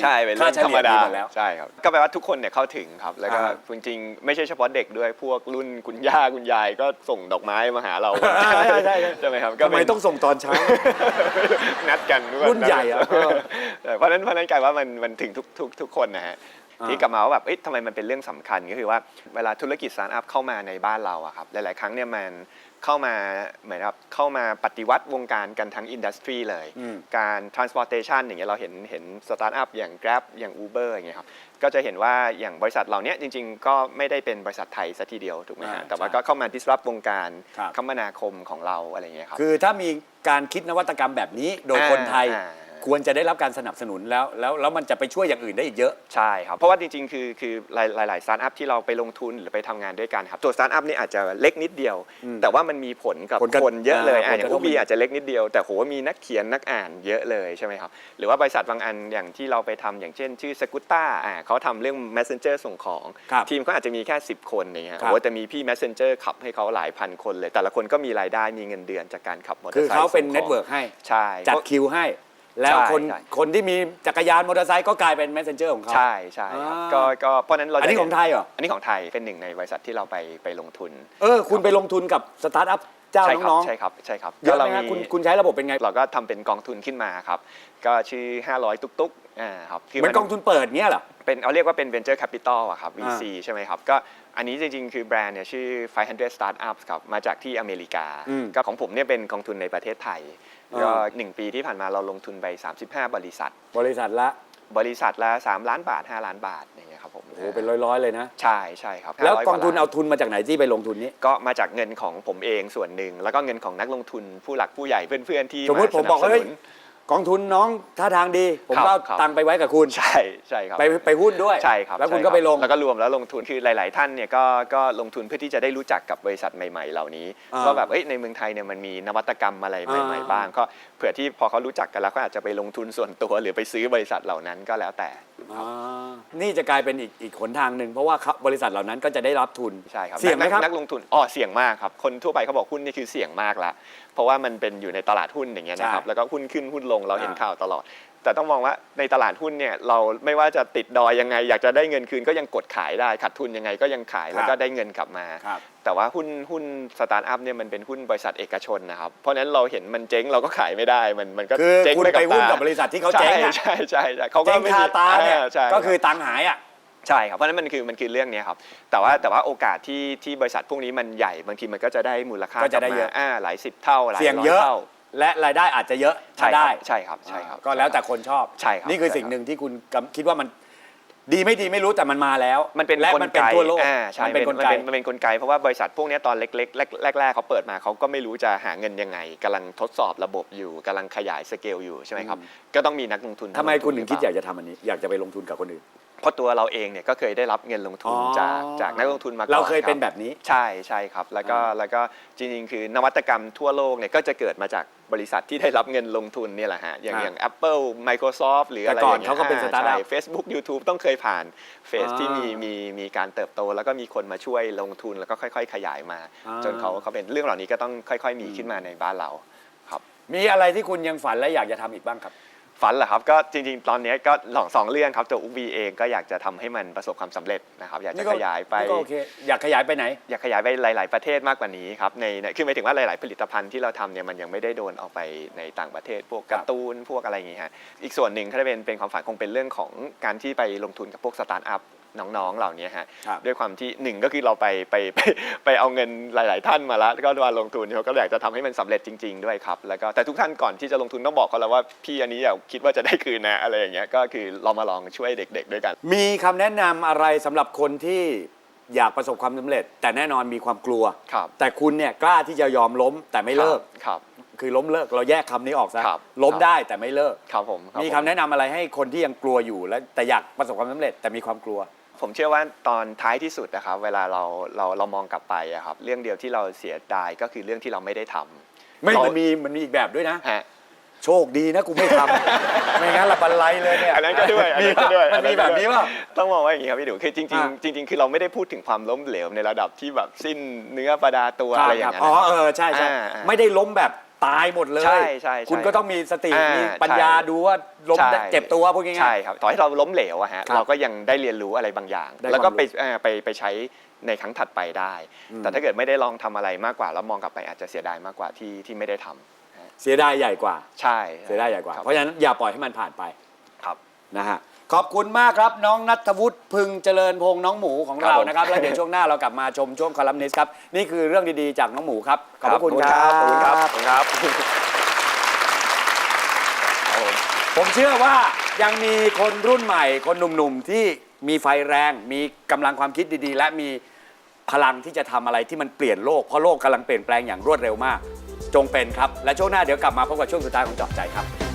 ใช่เป็นค่าเรื่องเฉธรลี่รยมดาดีหมดแล้วใช่ครับก็แปลว่าทุกคนเนี่ยเข้าถึงครับ แล้วก็อ่าจริงๆไม่ใช่เฉพาะเด็กด้วยพวกรุ่นคุณย่าคุณยายก็ส่งดอกไม้มาหาเราใช่ใช่ใช่ใช่ไหมครับทำไมเป็นต้องส่งตอนเช้านัดกันด้วยรุ่นใหญ่อะเออแต่เพราะฉะนั้นเพราะฉะนั้นกลายว่ามันมันถึงทุกทุกทุกคนนะฮะอ่าที่กลับมาว่าแบบเอ๊ะทำไมมันเป็นเรื่องสำคัญก็คือว่าเวลาธุรกิจสตาร์ทอัพเข้ามาในบ้านเราอะครับหลายๆ ครั้งเนี่ยมัน เข้ามาเหมือนกับเข้ามาปฏิวัติวงการกันทั้งอินดัสทรีเลยอืมการ transportation อย่างเงี้ยเราเห็นเห็นสตาร์ทอัพอย่าง Grab อย่าง Uber อย่างเงี้ยครับก็จะเห็นว่าอย่างบริษัทเหล่านี้จริง ๆ ก็ไม่ได้เป็นบริษัทไทยซะทีเดียวถูกไหมอ่าฮะแต่ว่าใช่ก็เข้ามา disrupt วงการครับคมนาคมของเราอะไรเงี้ยครับคือถ้ามีการคิดนวัตกรรมแบบนี้โดยอ่าคนไทยอ่า ควรจะได้รับการสนับสนุนแล้วแล้วแล้วมันจะไปช่วยอย่างอื่นได้อีกเยอะ ใช่ครับ เพราะว่าจริงๆ คือคือหลายหลายๆสตาร์ทอัพที่เราไปลงทุนหรือไปทำงานด้วยกันครับ ตัวสตาร์ทอัพนี่อาจจะเล็กนิดเดียวอืมแต่ว่ามันมีผลกับผลกระคนเยอะเลยอ่าอะอย่างผลกระทอูบบีอาจจะเล็กนิดเดียว แต่โหมีนักเขียนนักอ่านเยอะเลยใช่ไหมครับ หรือว่าบริษัทบางอันอย่างที่เราไปทำอย่างเช่น ชื่อสกุตต้าอ่าเขาทำเรื่อง messenger ส่งของ ครับทีมเขาอาจจะมีแค่ 10 คนอย่างเงี้ยครับโอ้แต่มีพี่ messenger ขับให้เขาหลายพันคนเลย แต่ละคนก็มีรายได้มีเงินเดือนจากการขับมอเตอคือร์ไซค์เขาเป็นส่งของเน็ตเวิร์กให้ ใช่ จัดคิวให้ แล้วใช่คนใช่ คนที่มีจักรยานมอเตอร์ไซค์ก็กลายเป็น messenger ของเขา ใช่ใช่ครับอ่าก็ก็เพราะฉะนั้นเราอันนี้จะของไทยเหรอ อันนี้ของไทยเป็นหนึ่งในบริษัทที่เราไปไปลงทุนเออ คุณไปลงทุนกับสตาร์ทอัพเจ้าใช่ครัน้องใช่ครับใช่ครับๆเยอะไหมก็ฮะราคุณคุณใช้ระบบเป็นไงเราก็ทำเป็นกองทุนขึ้นมาครับ ก็ชื่อ 500 ตุกตุกอ่าครับคืเหมือนกองทุนเปิดเงี้ยเหรอ เป็นเอาเรียกว่าเป็น venture capital อะครับอ่า VC ใช่ไหมครับ ก็อันนี้จริงๆ คือแบรนด์เนี่ยชื่อ 500 startups ครับ มาจากที่อเมริกา อืม ก็ของผมเนี่ยเป็นกองทุนในประเทศไทยอ่า ก็หนึ่งปีที่ผ่านมาเราลงทุนไป 35 บริษัท บริษัทละ บริษัทละ3ล้านบาท 5 ล้านบาทอย่างเงี้ยครับผมโอ้โหเป็นร้อยๆเลยนะ ใช่ใช่ครับแล้ว500กองทุนว่เอาล้ทุนมาจากไหนที่ไปลงทุนนี้ ก็มาจากเงินของผมเองส่วนหนึ่ง แล้วก็เงินของนักลงทุนผู้หลักผู้ใหญ่เพื่อนๆที่สมมุติผมบอกสนัเฮ้ยนุน กองทุนน้องท่าทางดี ผมครับก็ครับ ตังค์ไปไว้กับคุณ ใช่ใช่ครับไปไปหุ้นด้วยใช่ครับแล้วคุณใช่ก็รับไปลง แล้วก็รวมแล้วลงทุนคือหลาย ๆ ท่านเนี่ยก็ก็ลงทุนเพื่อที่จะได้รู้จักกับบริษัทใหม่ ๆ เหล่านี้อ่าว่าแบบเอ้ยในเมืองไทยเนี่ยมันมีนวัตกรรมอะไรใหม่ อ่า ๆ บ้าง ก็เผื่อที่พอเขารู้จักกันแล้วก็อาจจะไปลงทุนส่วนตัวหรือไปซื้อบริษัทเหล่านั้นก็แล้วแต่อ่า นี่จะกลายเป็นอีกอีกหนทางหนึ่งเพราะว่าเขาบริษัทเหล่านั้นก็จะได้รับทุนใช่ครับเสี่ยงไหมนักครับนักลงทุนอ๋อเสี่ยงมากครับ คนทั่วไปเขาบอกหุ้นนี่คือเสี่ยงมากละเพราะว่ามันเป็นอยู่ในตลาดหุ้นอย่างเงี้ยนะครับใช่แล้วก็หุ้นขึ้นหุ้นลงเราเห็นอ่าข่าวตลอด แต่ต้องมองว่าในตลาดหุ้นเนี่ยเราไม่ว่าจะติดดอยยังไง อยากจะได้เงินคืนก็ยังกดขายได้ขาดทุนยังไงก็ยังขายแล้วก็ได้เงินกลับมา ครับแต่ว่าหุ้นหุ้นสตาร์ทอัพเนี่ยมันเป็นหุ้นบริษัทเอกชนนะครับเพราะฉะนั้นเราเห็นมันเจ๊งเราก็ขายไม่ได้มันมันก็คือเจ๊งคุณไปไปกับหุ้นตากับบริษัทที่เขาเจ๊งอะใช่ใช่ใช่เขาก็เจ๊งไม่คามีตาเนี่ยอ่ใช่ก็คือตังค์หายอะ ใช่ครับเพราะฉะนั้นมันคือมันคือเรื่องเนี้ยครับแต่ว่าแต่ว่าโอกาสที่ที่บริษัทพวกนี้มันใหญ่บางทีมันก็จะได้มูลค่าก็จะได้กลับมาเยอะอ่าหลายสิบเท่าหลายเสี่ยงร้อยเยอะ เท่า และรายได้อาจจะเยอะใช่ถ้าคได้รับใช่ครับใช่ครับก็แล้วแต่คนชอบใช่ครับนี่คือใช่สิ่งครับหนึ่งที่คุณกำคิดว่ามันดีไม่ดีไม่รู้แต่มันมาแล้วมันเป็นและกลมันเป็นไกทั่วโลกอ่าใช่มันเป็นกลมันไกเป็นมันเป็นกลไก เพราะว่าบริษัทพวกเนี้ยตอนเล็กๆแรกแรกๆเขาเปิดมาเขาก็ไม่รู้จะหาเงินยังไงกำลังทดสอบระบบอยู่กำลังขยายสเกลอยู่ใช่ไหมครับ ก็ต้องมีนักลงทุนทำไมคุณถึงคิดหอรืยากเปล่จะทำอันนี้ อยากจะไปลงทุนกับคนอื่น เพราะตัวเราเองเนี่ยก็เคยได้รับเงินลงทุนอ๋อ จากจากนักลงทุนมาก่อนเราเคยรับ เป็นแบบนี้ ใช่ใช่ครับแล้วก็อ่าแล้วก็จริงๆคือนวัตกรรมทั่วโลกเนี่ยก็จะเกิดมาจาก บริษัทที่ได้รับเงินลงทุนเนี่ยแหละฮะ อย่างอย่าง Apple Microsoft หรืออะไรแต่ก่อนย่งงี้ยเขาก็เป็นอ่ startup ใช่ Facebook YouTube ต้องเคยผ่านเฟสอ่าที่มีมีมีการเติบโต แล้วก็มีคนมาช่วยลงทุนแล้วก็ค่อย ๆ ขยายมาอ่าจนเขาเขาเป็นเรื่องเหล่านี้ก็ต้องค่อย ๆ มีขึ้นมาในบ้านเราครับ มีอะไรที่คุณยังฝันและอยากจะทำอีกบ้างครับ ฝันเหรอครับก็จริงๆ ตอนนี้ก็สองสองเรื่องครับตัวอุบีเองก็อยากจะทำให้มันประสบความสำเร็จนะครับอยากจะขยายไป นี่ก็โอเค อยากขยายไปไหน อยากขยายไปหลาย ๆ ประเทศมากกว่านี้ครับในในคือหมายถึงว่าหลาย ๆ ผลิตภัณฑ์ที่เราทำเนี่ยมันยังไม่ได้โดนออกไปในต่างประเทศ พวกการ์ตูนพวกอะไรอย่างงี้ฮะอีกส่วนหนึ่งก็จะเป็นเป็นความฝันคงเป็นเรื่องของการที่ไปลงทุนกับพวกสตาร์ทอัพ น้องๆเหล่านี้ฮะครับด้วยความที่หนึ่งก็คือเราไปไปไปไปเอาเงินหลาย ๆ ท่านมาแล้วแล้วก็มาลงทุนเขาก็อยากจะทำให้มันสำเร็จจริง ๆ ด้วยครับแล้วก็แต่ทุกท่านก่อนที่จะลงทุนต้องบอกเขาแล้วว่าพี่อันนี้อย่าคิดว่าจะได้คืนนะอะไรอย่างเงี้ยก็คือเรามาลองช่วยเด็ก ๆ ด้วยกัน มีคำแนะนำอะไรสำหรับคนที่อยากประสบความสำเร็จ แต่แน่นอนมีความกลัว ครับ แต่คุณเนี่ยกล้าที่จะยอมล้มแต่ไม่เลิก ครับ คือล้มเลิกเราแยกคำนี้ออกซะครับล้มครับ ได้แต่ไม่เลิก ครับผมรับมีผ คำแนะนำอะไรให้คนที่ยังกลัวอยู่และแต่อยากประสบความสำเร็จแต่มีความกลัว ผมเชื่อว่าตอนท้ายที่สุดนะครับ เวลาเราเราเรามองกลับไปอะครับ เรื่องเดียวที่เราเสียดายก็คือเรื่องที่เราไม่ได้ทำไม่เรามันมีมันมีอีกแบบด้วยนะ ฮะ โชคดีนะกูไม่ทำ ไม่งั้นละบันไลเลยเนี่ยอันนั้นก็ด้วยอันนั้นก็ด้วยมันมีแบบนี้ป่ะ ต้องมองว่าอย่างนี้ครับพี่ดูคือจริงอะ ๆจริง ๆ คือเราไม่ได้พูดถึงความล้มเหลวในระดับที่แบบสิ้นเนื้อประดาตัวอะไรอย่างนั้นอ๋อนะครับเออใช่ใช่อ่าอ่า ไม่ได้ล้มแบบ ตายหมดเลย ใช่ใช่ใช่คุณก็ต้องมีสติอ่ามีมีปัญญาใช่ ดูว่าล้มใช่ได้เจ็บตัวพูดง่ายๆใช่ครับต่อให้เราล้มเหลวอะฮะครับเราก็ยังได้เรียนรู้อะไรบางอย่าง ได้แล้วก็ความรู้ไปเอ่อไปไปใช้ในครั้งถัดไปได้ อืม แต่ถ้าเกิดไม่ได้ลองทำอะไรมากกว่า แล้วมองกลับไปอาจจะเสียดายมากกว่าที่ที่ไม่ได้ทำเสียดายใหญ่กว่า ใช่เสียดายใหญ่กว่า ครับเพราะฉะนั้นอย่าปล่อยให้มันผ่านไปครับ นะฮะ ขอบคุณมากครับ น้องนัทวุฒิพึงเจริญพงษ์น้องหมูของครับเราผมนะครับ แล้วเดี๋ยวช่วงหน้าเรากลับมาชมช่วงคอลัมนิสต์ครับ นี่คือเรื่องดีๆจากน้องหมูครับ ขอบพระคุณครับขอบคุณครับขอบคุณครับ ผมเชื่อว่ายังมีคนรุ่นใหม่ คนหนุ่มๆที่มีไฟแรง มีกำลังความคิดดีๆ และมีพลังที่จะทำอะไรที่มันเปลี่ยนโลกเพราะโลกกำลังเปลี่ยนแปลงอย่างรวดเร็วมาก จงเป็นครับ และช่วงหน้าเดี๋ยวกลับมาพบกับช่วงสุดท้ายของเจาะใจครับ